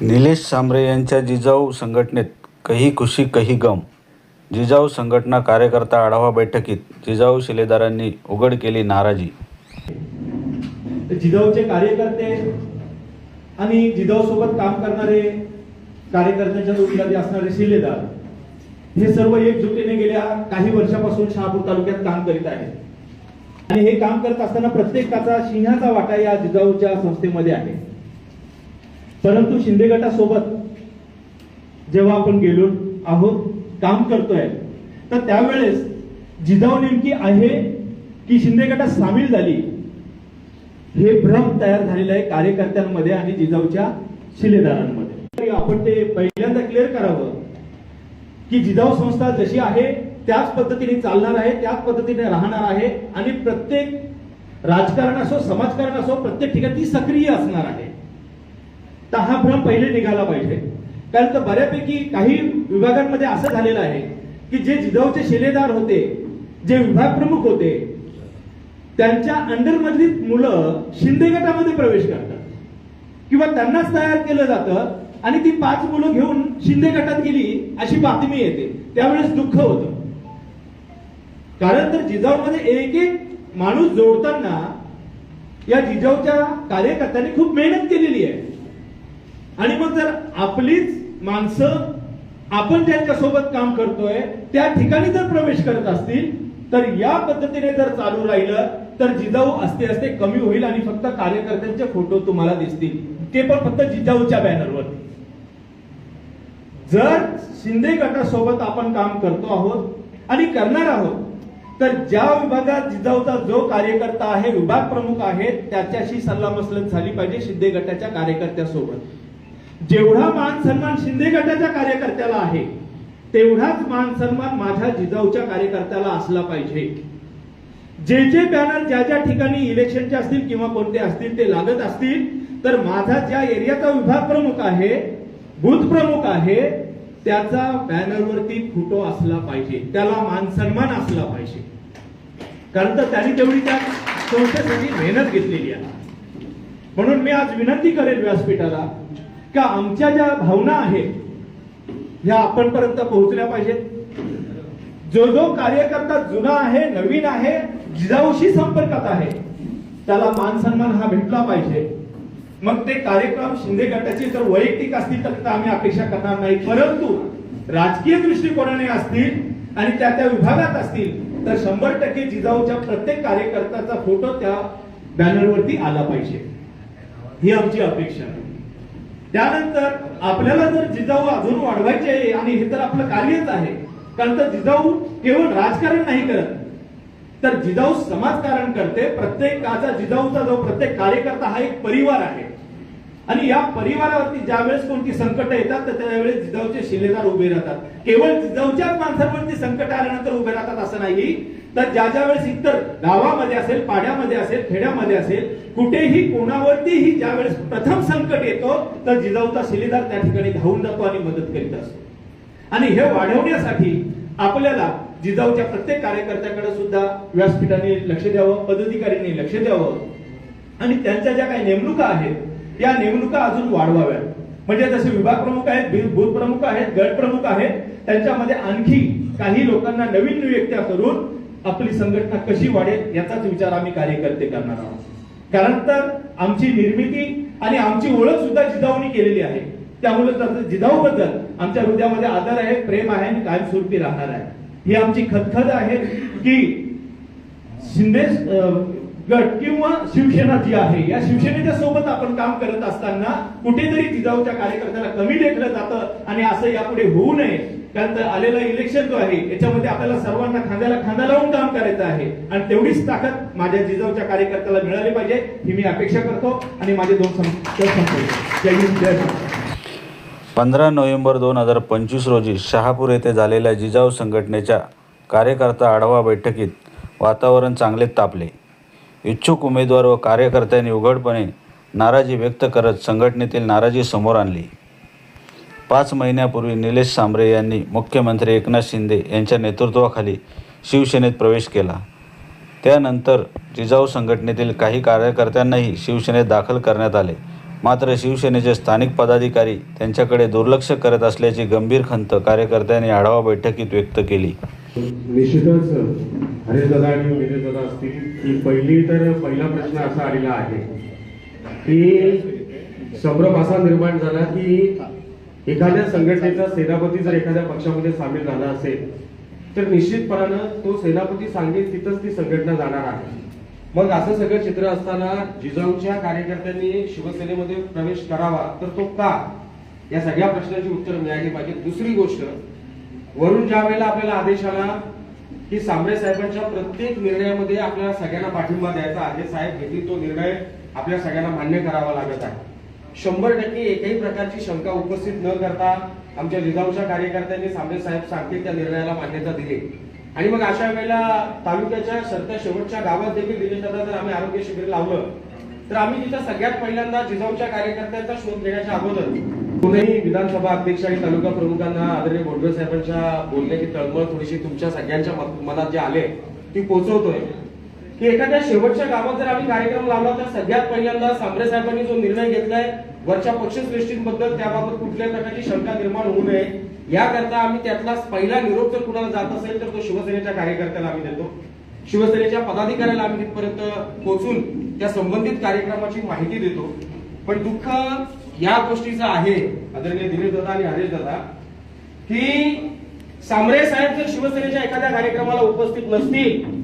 निलेश सांबरे यांच्या जिजाऊ संघटनेत कही खुशी कही गम. जिजाऊ संघटना कार्यकर्ता आढावा बैठकीत जिजाऊ शिलेदारांनी उघड केली नाराजी. जिजाऊचे कार्यकर्ते आणि जिजाऊ सोबत काम करणारे कार्यकर्त्यांच्या जोडीला असणारे शिलेदार हे सर्व एकजुटीने गेल्या काही वर्षापासून शहापूर तालुक्यात काम करीत आहेत. आणि हे काम करत असताना प्रत्येकाचा सिंहाचा वाटा या जिजाऊच्या संस्थेमध्ये आहे. परंतु शिंदे गटासोबत जेव्हा आपण गेलो आहोत काम करतोय तर त्यावेळेस जिजाऊ नेमकी आहे की शिंदे गटात सामील झाली? हे भ्रम तयार झालेलं आहे कार्यकर्त्यांमध्ये आणि जिजाऊच्या शिलेदारांमध्ये. आपण ते पहिल्यांदा क्लिअर करावं की जिजाऊ संस्था जशी आहे त्याच पद्धतीने चालणार आहे त्याच पद्धतीने राहणार आहे आणि प्रत्येक राजकारण असो समाजकारण असो प्रत्येक ठिकाणी ती सक्रिय असणार आहे. हा भ्रम पहिले निघाला पाहिजे. कारण तर बऱ्यापैकी काही विभागांमध्ये असं झालेलं आहे की जे जिजाऊचे शिलेदार होते जे विभाग प्रमुख होते त्यांच्या अंडरमधली मुलं शिंदे गटामध्ये प्रवेश करतात. किंवा त्यांनाच तयार केलं जातं आणि ती पाच मुलं घेऊन शिंदे गटात गेली अशी बातमी येते. त्यावेळेस दुःख होतं. कारण तर जिजाऊमध्ये एक एक माणूस जोडताना या जिजाऊच्या कार्यकर्त्यांनी खूप मेहनत केलेली आहे. आणि मग जर आपलीच माणसं आपण त्यांच्यासोबत काम करतोय त्या ठिकाणी जर प्रवेश करत असतील तर या पद्धतीने जर चालू राहिलं तर जिजाऊ असते असते कमी होईल आणि फक्त कार्यकर्त्यांचे फोटो तुम्हाला दिसतील. ते पण फक्त जिजाऊच्या बॅनरवर. जर शिंदे गटासोबत आपण काम करतो आहोत आणि करणार आहोत तर ज्या विभागात जिजाऊचा जो कार्यकर्ता आहे विभाग प्रमुख आहे त्याच्याशी सल्लामसलत झाली पाहिजे शिंदे गटाच्या कार्यकर्त्यासोबत. जेवढा मान सन्मान शिंदे गटाच्या कार्यकर्त्याला आहे तेवढाच मान सन्मान माझ्या जिजाऊच्या कार्यकर्त्याला असला पाहिजे. जे जे बॅनर ज्या ज्या ठिकाणी इलेक्शनचे असतील किंवा कोणते असतील ते लागत असतील तर माझा ज्या एरियाचा विभाग प्रमुख आहे बूथ प्रमुख आहे त्याचा बॅनरवरती फोटो असला पाहिजे. त्याला मान सन्मान असला पाहिजे. कारण तर त्यांनी तेवढी त्या संस्थेसाठी मेहनत घेतलेली आहे. म्हणून मी आज विनंती करेन व्यासपीठाला का आमच्या ज्या भावना आहेत ह्या आपणपर्यंत पोहोचल्या पाहिजेत. जो जो कार्यकर्ता जुना आहे नवीन आहे जिजाऊशी संपर्कात आहे त्याला मान सन्मान हा भेटला पाहिजे. मग ते कार्यक्रम शिंदे गटाचे जर वैयक्तिक असतील तर आम्ही अपेक्षा करणार नाही. परंतु राजकीय दृष्टिकोनाने असतील आणि त्या त्या विभागात असतील तर शंभर टक्के जिजाऊच्या प्रत्येक कार्यकर्त्याचा फोटो त्या बॅनरवरती आला पाहिजे. ही आमची अपेक्षा आहे. त्यानंतर आपल्याला जर जिजाऊ अजून वाढवायचे आहे आणि हे तर आपलं कार्यच आहे कारण तर जिजाऊ केवळ राजकारण नाही करत. तर जिजाऊ समाजकारण करते. प्रत्येकाचा जिजाऊचा जो प्रत्येक कार्यकर्ता हा एक परिवार आहे. आणि या परिवारावरती ज्या वेळेस कोणती संकट येतात तर त्यावेळेस जिजाऊचे शिलेदार उभे राहतात. केवळ जिजाऊच्याच माणसांवरती संकट आल्यानंतर उभे राहतात असं नाही तर ज्या ज्या वेळेस इतर गावामध्ये असेल पाड्यामध्ये असेल खेड्यामध्ये असेल कुठेही कोणावरतीही ज्या वेळेस प्रथम संकट येतो तर जिजाऊचा शिलेदार त्या ठिकाणी धावून जातो आणि मदत करीत असतो. आणि हे वाढवण्यासाठी आपल्याला जिजाऊच्या प्रत्येक कार्यकर्त्याकडे सुद्धा व्यासपीठाने लक्ष द्यावं पदाधिकाऱ्यांनी लक्ष द्यावं. आणि त्यांच्या ज्या काही नेमणुका आहेत या नेमणुका अजून वाढवाव्या म्हणजे जसे विभाग प्रमुख आहेत बूथ प्रमुख आहेत गट प्रमुख आहेत त्यांच्यामध्ये आणखी काही लोकांना नवीन नियुक्त्या करून आपली संघटना कशी वाढेल याचाच विचार आम्ही कार्यकर्ते करणार आहोत. कारण तर आमची निर्मिती आणि आमची ओळख सुद्धा जिजाऊनी केलेली आहे. त्यामुळे जिजाऊ बद्दल आमच्या हृदयामध्ये आदर आहे प्रेम आहे आणि कायमस्वरूपी राहणार आहे. ही आमची खतखत आहे की शिंदे गट किंवा शिवसेना जी आहे या शिवसेनेच्या सोबत आपण काम करत असताना कुठेतरी जिजाऊच्या कार्यकर्त्याला कमी लेखलं जातं आणि असं यापुढे होऊ नये. कारण आलेला इलेक्शन जो आहे याच्यामध्ये आपल्याला सर्वांना खांद्याला खांदा लावून काम करायचं आहे. आणि तेवढीच ताकद माझ्या जिजाऊच्या कार्यकर्त्याला मिळाली पाहिजे ही मी अपेक्षा करतो. आणि माझे दोन सं- जय हिंद जय पंधरा नोव्हेंबर दोन हजार पंचवीस रोजी शहापूर येथे झालेल्या जिजाऊ संघटनेच्या कार्यकर्ता आढावा बैठकीत वातावरण चांगले तापले. इच्छुक उमेदवार व कार्यकर्त्यांनी उघडपणे नाराजी व्यक्त करत संघटनेतील नाराजी समोर आणली. पाच महिन्यापूर्वी निलेश सांबरे यांनी मुख्यमंत्री एकनाथ शिंदे यांच्या नेतृत्वाखाली शिवसेनेत प्रवेश केला. त्यानंतर जिजाऊ संघटनेतील काही कार्यकर्त्यांनाही शिवसेनेत दाखल करण्यात आले. मात्र शिवसेनेचे स्थानिक पदाधिकारी त्यांच्याकडे दुर्लक्ष करत असल्याची गंभीर खंत कार्यकर्त्यांनी आढावा बैठकीत व्यक्त केली. निश्चितच हरीश आणि निलेश असतील की पहिली तर पहिला प्रश्न असा आलेला आहे की संभ्रम असा निर्माण झाला की एखाद्या संघटनेचा सेनापती जर एखाद्या पक्षामध्ये सामील झाला असेल तर निश्चितपणानं तो सेनापती सांगेल तिथंच ती संघटना जाणार आहे. मग असं सगळं चित्र असताना जिजाऊच्या कार्यकर्त्यांनी शिवसेनेमध्ये प्रवेश करावा तर तो का? या सगळ्या प्रश्नांची उत्तर मिळाली पाहिजे दुसरी गोष्ट वरून ज्या वेळेला आपल्याला आदेश आला की सांबळे साहेबांच्या प्रत्येक निर्णयामध्ये आपल्याला सगळ्यांना पाठिंबा द्यायचा आहे साहेब घेतील तो निर्णय आपल्या सगळ्यांना मान्य करावा लागत आहे. शंभर टक्के एकही प्रकारची शंका उपस्थित न करता आमच्या जिजाऊच्या कार्यकर्त्यांनी सांबरे साहेब सांगतील त्या निर्णयाला मान्यता दिली. आणि मग अशा वेळेला तालुक्याच्या सरत्या शेवटच्या गावात देखील दिनेश जर आम्ही आरोग्य शिबिर लावलं तर आम्ही तिथं सगळ्यात पहिल्यांदा जिजाऊच्या कार्यकर्त्यांचा शोध घेण्याच्या अगोदर कोणीही विधानसभा अध्यक्ष आणि तालुका प्रमुखांना आदरणीय बोडवे साहेबांच्या बोलण्याची तळमळ थोडीशी तुमच्या सगळ्यांच्या मनात जे आले ती पोहोचवतोय की एखाद्या शेवटच्या गावात जर आम्ही कार्यक्रम लावला तर सगळ्यात पहिल्यांदा सांबरे साहेबांनी जो निर्णय घेतलाय वरच्या पक्षश्रेष्ठींबद्दल त्याबाबत कुठल्याही प्रकारची शंका निर्माण होऊ नये. याकरता आम्ही त्यातला पहिला निरोप जर कुणाला जात असेल तर तो शिवसेनेच्या कार्यकर्त्याला आम्ही देतो. शिवसेनेच्या पदाधिकाऱ्याला आम्ही तिथपर्यंत पोहोचून त्या संबंधित कार्यक्रमाची माहिती देतो. पण दुःख या गोष्टीचं आहे आदरणीय दिनेश दादा आणि हरेश दादा की सांबरे साहेब जर शिवसेनेच्या एखाद्या कार्यक्रमाला उपस्थित नसतील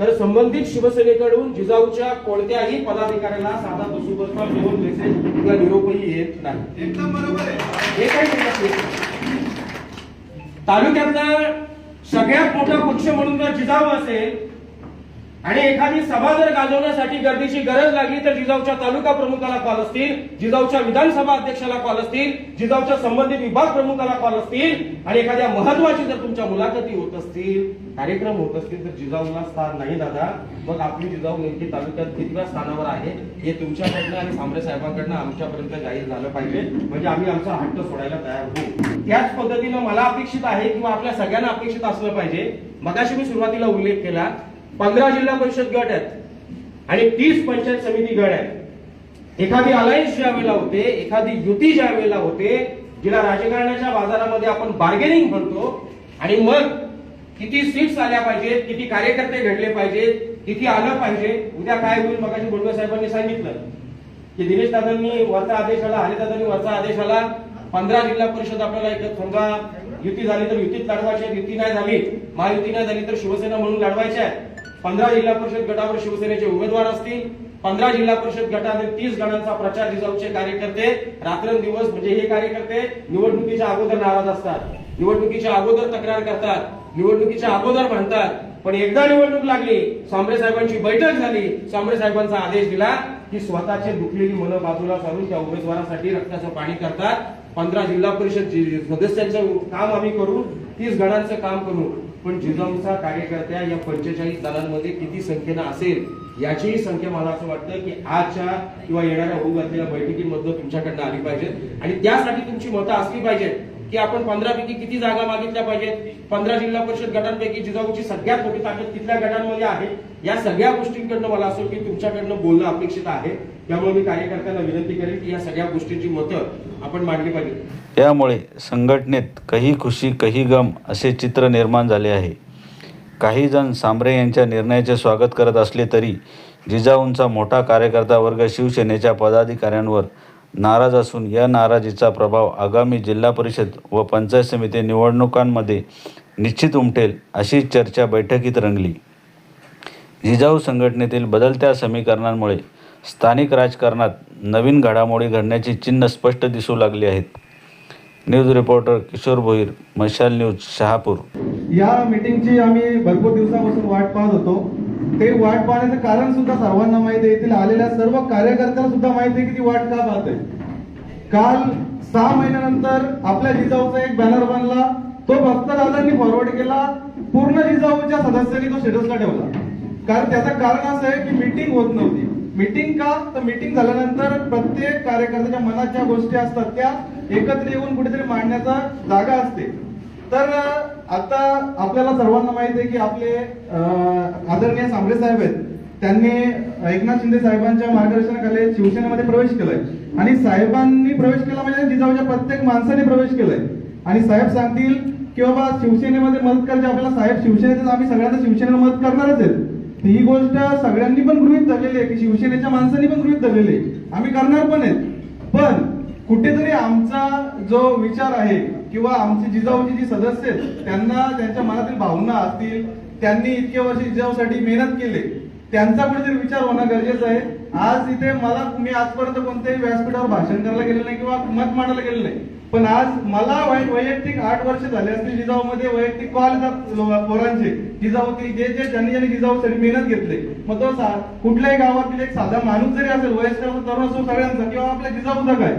तर संबंधित शिवसेनेकडून जिजाऊच्या कोणत्याही पदाधिकाऱ्याला साधा दसुबसचा जेवण मेसेज किंवा निरोपही येत नाही एकदम बरोबर आहे हे काही. तालुक्यातला सगळ्यात मोठा पक्ष म्हणून जर जिजाऊ असेल आणि एखादी सभा जर गाजवण्यासाठी गर्दीची गरज लागली तर जिजाऊच्या तालुका प्रमुखाला कॉल असतील जिजाऊच्या विधानसभा अध्यक्षाला कॉल असतील जिजाऊच्या संबंधित विभाग प्रमुखाला कॉल असतील आणि एखाद्या महत्वाची जर तुमच्या मुलाखती होत असतील कार्यक्रम होत असतील तर जिजाऊला स्थान नाही दादा. मग आपली जिजाऊ नेमकी तालुक्यात कितव्या स्थानावर आहे हे तुमच्याकडनं आणि सांबरे साहेबांकडनं आमच्यापर्यंत जाहीर झालं पाहिजे. म्हणजे आम्ही आमचा हट्ट सोडायला तयार होऊ. त्याच पद्धतीनं मला अपेक्षित आहे किंवा आपल्या सगळ्यांना अपेक्षित असलं पाहिजे. मगाशी मी सुरुवातीला उल्लेख केला पंधरा जिल्हा परिषद गट आहेत आणि तीस पंचायत समिती गट आहेत. एखादी अलायन्स ज्या वेळेला होते एखादी युती ज्या वेळेला होते जिला राजकारणाच्या बाजारामध्ये आपण बार्गेनिंग म्हणतो आणि मग किती सीट्स आल्या पाहिजेत किती कार्यकर्ते घडले पाहिजेत किती आलं पाहिजे उद्या काय होईल मगाशी बोडवे साहेबांनी सांगितलं. की दिनेश दादांनी वरचा आदेश आला हरी दादांनी वरचा आदेश आला पंधरा जिल्हा परिषद आपल्याला एक समजा युती झाली तर युतीत लढवायची युती नाही झाली महायुती नाही झाली तर शिवसेना म्हणून लढवायची आहे. पंधरा जिल्हा परिषद गटावर शिवसेनेचे उमेदवार असतील. पंधरा जिल्हा परिषद गटातील तीस गणांचा प्रचार जिजाऊचे कार्यकर्ते रात्रंदिवस म्हणजे हे कार्यकर्ते निवडणुकीच्या अगोदर नाराज असतात. निवडणुकीच्या अगोदर तक्रार करतात. निवडणुकीच्या अगोदर म्हणतात. पण एकदा निवडणूक लागली सांबरे साहेबांची बैठक झाली. सांबरे साहेबांचा आदेश दिला की स्वतःचे दुखलेली मनं बाजूला सारून त्या उमेदवारासाठी रक्ताचं पाणी करतात. पंधरा जिल्हा परिषद सदस्यांचं काम आम्ही करू तीस गणांचं काम करू. पण जिजाऊंचा कार्यकर्त्या या पंचेचाळीस दलांमध्ये किती संख्येनं असेल याचीही संख्या मला असं वाटतं की आजच्या किंवा येणाऱ्या होऊ घातलेल्या बैठकीमधनं तुमच्याकडनं आली पाहिजेत आणि त्यासाठी तुमची मतं असली पाहिजेत की आपण पंधरा पैकी किती जागा मागितल्या पाहिजेत? पंधरा जिल्हा परिषद गटांपैकी जिजाऊची सगळ्यात मोठी ताकद तिथल्या गटांमध्ये आहे. या सगळ्या गोष्टींकडनं मला असं की तुमच्याकडनं बोलणं अपेक्षित आहे. त्यामुळे मी कार्यकर्त्यांना विनंती करेन की या सगळ्या गोष्टींची मतं आपण मांडली पाहिजे यामुळे संघटनेत कही खुशी कही गम असे चित्र निर्माण झाले आहे. काही जण सांबरे यांच्या निर्णयाचे स्वागत करत असले तरी जिजाऊंचा मोठा कार्यकर्ता वर्ग शिवसेनेच्या पदाधिकाऱ्यांवर नाराज असून या नाराजीचा प्रभाव आगामी जिल्हा परिषद व पंचायत समिती निवडणुकांमध्ये निश्चित उमटेल अशी चर्चा बैठकीत रंगली. जिजाऊ संघटनेतील बदलत्या समीकरणांमुळे स्थानिक राजकारणात नवीन घडामोडी घडण्याची चिन्ह स्पष्ट दिसू लागली आहेत. न्यूज रिपोर्टर किशोर भोईर मशाल न्यूज शहापूर. या मीटिंगची आम्ही भरपूर दिवसापासून वाट पाहत होतो. ते वाट पाहण्याचं कारण सुद्धा सर्वांना माहिती आहे. येथील आलेल्या सर्व कार्यकर्त्यांना सुद्धा माहिती आहे की ती वाट का पाहते. काल सहा महिन्यानंतर आपल्या जिजाऊचा एक बॅनर बनला. तो भक्तदादांनी फॉरवर्ड केला. पूर्ण जिजाऊच्या सदस्यांनी तो स्टेटसला ठेवला? कारण त्याचं कारण असं आहे की मीटिंग होत नव्हती. मीटिंग का? तर मीटिंग झाल्यानंतर प्रत्येक कार्यकर्त्याच्या मनात ज्या गोष्टी असतात. त्या एकत्र येऊन कुठेतरी मांडण्याचा जागा असते. तर आता आपल्याला सर्वांना माहिती आहे की आपले आदरणीय सांबळे साहेब आहेत. त्यांनी एकनाथ शिंदे साहेबांच्या मार्गदर्शनाखाली शिवसेनेमध्ये प्रवेश केलाय. आणि साहेबांनी प्रवेश केला म्हणजे जिजाऊच्या प्रत्येक माणसाने प्रवेश केलाय. आणि साहेब सांगतील की बाबा शिवसेनेमध्ये मदत करायची आपल्याला साहेब शिवसेनेतच आम्ही सगळ्यांना शिवसेनेला मदत करणारच आहेत. ही गोष्ट सगळ्यांनी पण गृहित धरलेली आहे की शिवसेनेच्या माणसांनी पण गृहित धरलेली आहे. आम्ही करणार पण आहेत. पण कुठेतरी आमचा जो विचार आहे किंवा आमची जिजाऊची जे सदस्य आहेत त्यांना त्यांच्या मनातील भावना असतील त्यांनी इतके वर्ष जिजाऊसाठी मेहनत केली त्यांचा कुठेतरी विचार होणं गरजेचं आहे. आज इथे मला मी आजपर्यंत कोणत्याही व्यासपीठावर भाषण करायला गेलेलं नाही किंवा मत मांडायला गेलेलं नाही. पण आज मला वैयक्तिक आठ वर्ष झाले असतील जिजाऊमध्ये वैयक्तिक कॉल येतात पोरांचे. जिजाऊ की जे जे ज्यांनी ज्यांनी जिजाऊसाठी मेहनत घेतले. मग तो सा- कुठल्याही गावातील एक साधा माणूस जरी असेल वयस्कर तरुण असो सगळ्यांचा किंवा आपल्या जिजाऊचा काय?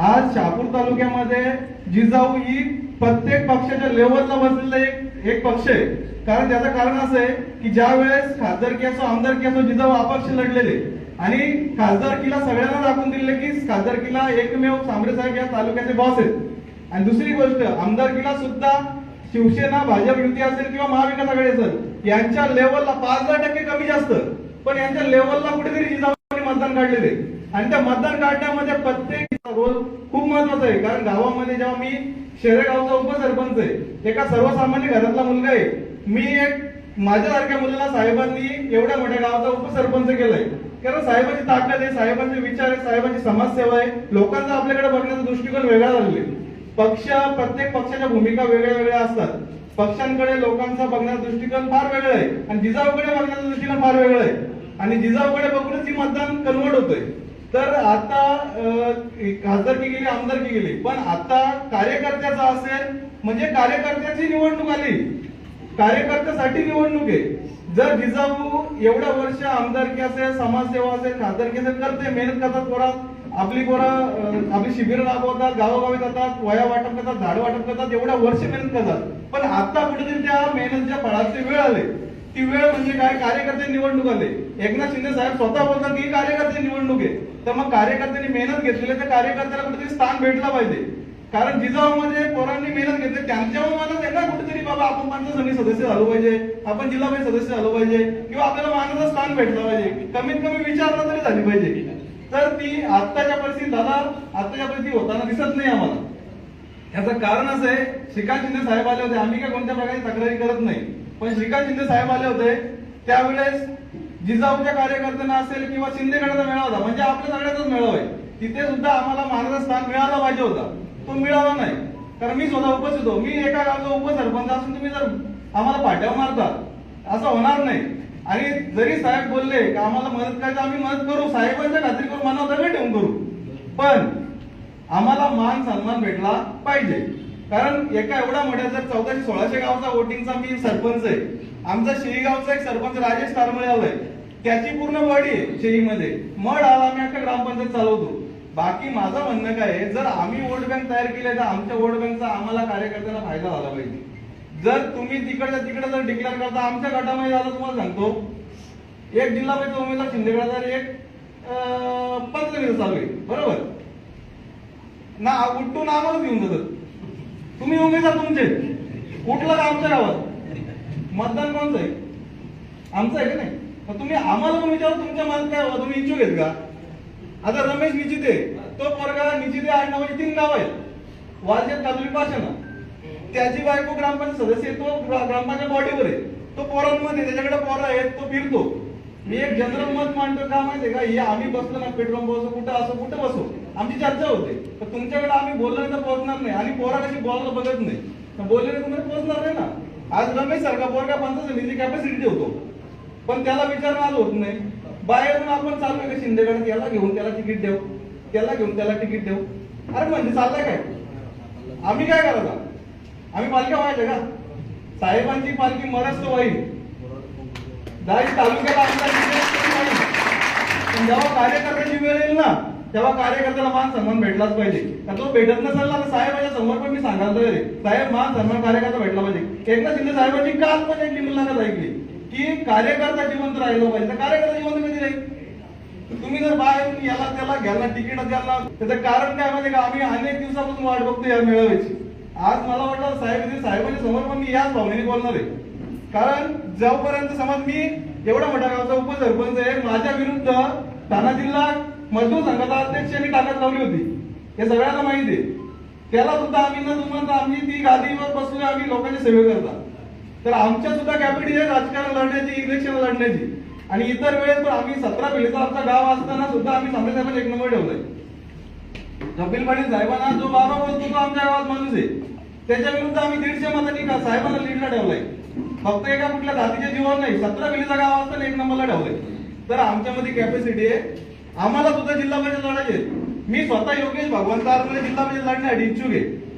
आज शहापूर तालुक्यामध्ये जिजाऊ ही प्रत्येक पक्षाच्या लेवलला बसलेला एक एक पक्ष आहे. कारण त्याचं कारण असं आहे की ज्या वेळेस खासदारकी असो आमदारकी असो जिजाऊ अपक्ष लढलेले. आणि खासदारकीला सगळ्यांना दाखवून दिले की खासदारकीला एकमेव सांबरे साहेब या तालुक्याचे बॉस आहेत. आणि दुसरी गोष्ट आमदारकीला सुद्धा शिवसेना भाजप युती असेल किंवा महाविकास आघाडी असेल यांच्या लेवलला पाच दहा टक्के कमी जास्त. पण यांच्या लेवलला कुठेतरी जिजाऊने मतदान काढलेले. आणि त्या मतदान काढण्यामध्ये प्रत्येक रोल खूप महत्त्वाचा आहे. कारण गावामध्ये जेव्हा मी शेरेगावचा उपसरपंच आहे एका सर्वसामान्य घरातला मुलगा आहे. मी एक माझ्यासारख्या मुलाला साहेबांनी एवढ्या मोठ्या गावाचा उपसरपंच केलाय. कारण साहेबांची ताकद आहे साहेबांचे विचार आहे साहेबांची समाजसेवा आहे. लोकांचा आपल्याकडे बघण्याचा दृष्टिकोन वेगळा झालेला आहे. पक्ष प्रत्येक पक्षाच्या भूमिका वेगळ्या वेगळ्या असतात. पक्षांकडे लोकांचा बघण्याचा दृष्टिकोन फार वेगळा आहे. आणि जिजाऊकडे बघण्याचा दृष्टिकोन फार वेगळा आहे. आणि जिजाऊकडे बघूनच ही मतदान कन्वर्ट होतोय. तर आता खासदारकी गेली आमदारकी गेली. पण आता कार्यकर्त्याचा असेल म्हणजे कार्यकर्त्याची निवडणूक आली. कार्यकर्त्यासाठी निवडणूक आहे. जर जिजाऊ एवढ्या वर्ष आमदारकी असेल समाजसेवा असेल खासदारकी असेल करते मेहनत करतात पोरा आपली पोरा आपली शिबिरं राबवतात गावोगावी जातात वया वाटप करतात झाड वाटप करतात एवढ्या वर्ष मेहनत करतात. पण आता कुठेतरी त्या मेहनतच्या फळाची वेळ आले. ती वेळ म्हणजे काय? कार्यकर्ते निवडणूक आले. एकनाथ शिंदे साहेब स्वतः बोलतात की कार्यकर्ते निवडणूक आहे. तर मग कार्यकर्त्यांनी मेहनत घेतलेली तर त्या कार्यकर्त्याला कुठेतरी स्थान भेटलं पाहिजे. कारण जिजाऊमध्ये पोरांनी मेहनत घेतली. त्यांच्यावर मला ना कुठेतरी बाबा आपण पंचायत सदस्य झालो पाहिजे. आपण जिल्हा परिषद सदस्य झालो पाहिजे. किंवा आपल्याला मानाचं स्थान भेटलं पाहिजे. कमीत कमी विचारणा तरी झाली पाहिजे. तर ती आत्ताच्या परिस्थितीत दादा आत्ताच्या परिस्थिती होताना दिसत नाही आम्हाला. याचं कारण असं आहे श्रीकांत शिंदे साहेब आले होते. आम्ही काय कोणत्या प्रकारे तक्रारी करत नाही. पण श्रीकांत शिंदे साहेब आले होते त्यावेळेस जिजाऊच्या कार्यकर्त्यांना असेल किंवा शिंदे गटाचा मेळावा होता. म्हणजे आपल्या सगळ्याचाच मेळावा आहे. तिथे सुद्धा आम्हाला मानाचं स्थान मिळाला पाहिजे होता. तो मिळाला नाही. कारण मी स्वतः उपस्थित होतो. मी एका गावचा उपसरपंच असून तुम्ही जर आम्हाला पाठ्यावर मारता असं होणार नाही. आणि जरी साहेब बोलले की आम्हाला मदत करायचं आम्ही मदत करू. साहेबांच्या खात्री करू मनावर दगड ठेवून करू. पण आम्हाला मान सन्मान भेटला पाहिजे. कारण एका एवढा मोठ्या जर चौदाशे सोळाशे गावचा वोटिंगचा मी सरपंच आहे. आमचा शेळीगावचा एक सरपंच राजेश तारमळे आलाय. त्याची पूर्ण वाडी आहे शेळीमध्ये. मड आला आम्ही अख्खा ग्रामपंचायत चालवतो. बाकी माझं म्हणणं काय आहे जर आम्ही वोट बँक तयार केले तर आमच्या वोट बँकचा आम्हाला कार्यकर्त्यांना फायदा झाला पाहिजे. जर तुम्ही तिकडच्या तिकडे जर डिक्लेअर करता आमच्या गटामध्ये झालं तुम्हाला सांगतो एक जिल्हा परिषद उमेदवार शिंदे गटाचा एक पंचवीस चालू आहे. बरोबर? ना उठून आम्हाला घेऊन जातात. तुम्ही उमेदवार तुमचे. कुठलं का आमच्या गावात? मतदान कोणचं आहे? आमचं आहे का नाही? तुम्ही आम्हाला पण विचारा तुमच्या मनात काय तुम्ही इच्छुक आहेत का? आता रमेश निचिते तो पोरगा निचिते आहे नावाचे तीन नाव आहेत वालशेत पाशा ना त्याची बायको ग्रामपंचायत सदस्य तो ग्रामपंचायत बॉडीवर आहे. तो पोरांमध्ये त्याच्याकडे पोरं आहेत तो फिरतो. मी एक जनरल मत मांडतो का माहितीये का? हे आम्ही बसलो ना पेट्रोल बसो कुठं असो कुठं बसो. आमची चर्चा होते. तर तुमच्याकडे आम्ही बोललं तर पोहोचणार नाही. आणि पोरा कशी बोलायला बघत नाही. तर बोलले तर तुम्हाला पोहोचणार नाही ना. आज रमेश सारखा पोरगा पंचायत निजी कॅपॅसिटी ठेवतो पण त्याला विचारणं आज होत नाही. बाहेरून आपण चाललोय आहे का शिंदेगड? याला घेऊन त्याला तिकीट देऊ. त्याला घेऊन त्याला तिकीट देऊ. अरे म्हणजे चाललंय काय? आम्ही काय करायचं आम्ही पालख्या व्हायचं का? साहेबांची पालखी मरस्त वाईल दारी तालुक्याला पण जेव्हा कार्यकर्त्याची वेळ येईल ना तेव्हा कार्यकर्त्याला मान सन्मान भेटलाच पाहिजे. का तो भेटत नसेल ना तर साहेबांच्या समोर पण मी सांगायला तयार आहे. साहेब मान सन्मान कार्यकर्ता भेटला पाहिजे. एकनाथ शिंदे साहेबांची काल पण एक मुलाखत ऐकली. की कार्यकर्ता जिवंत राहिलो पाहिजे. तर कार्यकर्ता जिवंत कधी राहील? तुम्ही जर बाहेर याला त्याला घ्यायला तिकीट द्यायला त्याचं कारण काय माहिती का? आम्ही अनेक दिवसापासून वाट बघतो या मेळाव्याची. आज मला वाटलं साहेब साहेबांच्या समोर पण मी याच भावनेने बोलणार आहे. कारण जोपर्यंत समज मी एवढा मोठा गावचा उपसरपंच आहे माझ्या विरुद्ध ठाणा जिल्हा मजदूर संघाचा अध्यक्ष यांनी लावली होती. हे सगळ्यांना माहिती आहे. त्याला सुद्धा आम्ही न तुम्हाला आम्ही ती गादीवर बसून आम्ही लोकांची सेवा करतात. तर आमच्या सुद्धा कॅपिटी आहे राजकारण लढण्याची इलेक्शन लढण्याची. आणि इतर वेळेस पण आम्ही सतरा पिढीचा आमचा गाव असताना सुद्धा आम्ही सांगली एक नंबर ठेवलाय. कपिल पाटील साहेबांना जो बाबा बोलतो तो आमच्या गावात माणूस आहे. त्याच्या विरुद्ध आम्ही दीडशे मतांनी का साहेबांना लीडला ठेवलाय. फक्त एका कुठल्या जातीच्या जीवन नाही सतरा पिढीचा गाव असताना एक नंबरला ठेवलाय. तर आमच्यामध्ये कॅपॅसिटी आहे. आम्हाला सुद्धा जिल्हा परिषद लढायचे मी स्वतः योगेश भगवंत जिल्हा परिषद लढण्यासाठी इच्छुक आहे.